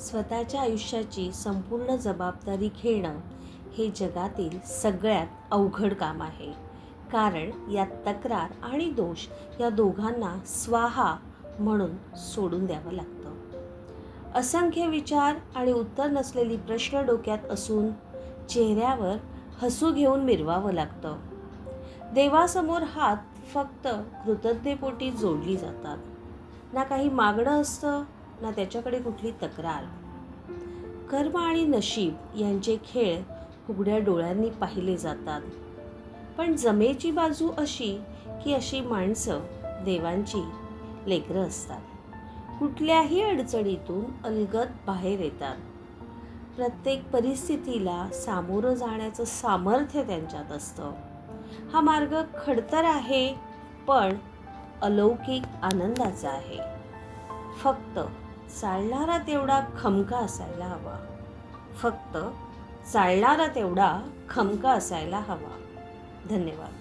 स्वतःच्या आयुष्याची संपूर्ण जबाबदारी घेणं हे जगातील सगळ्यात अवघड काम आहे. कारण यात तक्रार आणि दोष या दोघांना स्वाहा म्हणून सोडून द्यावं लागतं. असंख्य विचार आणि उत्तर नसलेली प्रश्न डोक्यात असून चेहऱ्यावर हसू घेऊन मिरवावं लागतं. देवासमोर हात फक्त कृतज्ञतेपोटी जोडली जातात. ना काही मागणं असतं ना त्याच्याकडे कुठली तक्रार. कर्म आणि नशीब यांचे खेळ उघड्या डोळ्यांनी पाहिले जातात. पण जमेची बाजू अशी की अशी माणसं देवांची लेकरं असतात. कुठल्याही अडचणीतून अलगत बाहेर येतात. प्रत्येक परिस्थितीला सामोरं जाण्याचं सामर्थ्य त्यांच्यात असतं. हा मार्ग खडतर आहे पण अलौकिक आनंदाचा आहे. फक्त चालणारा तेवढा खमका असायला हवा. फक्त चालणारा तेवढा खमका असायला हवा. धन्यवाद.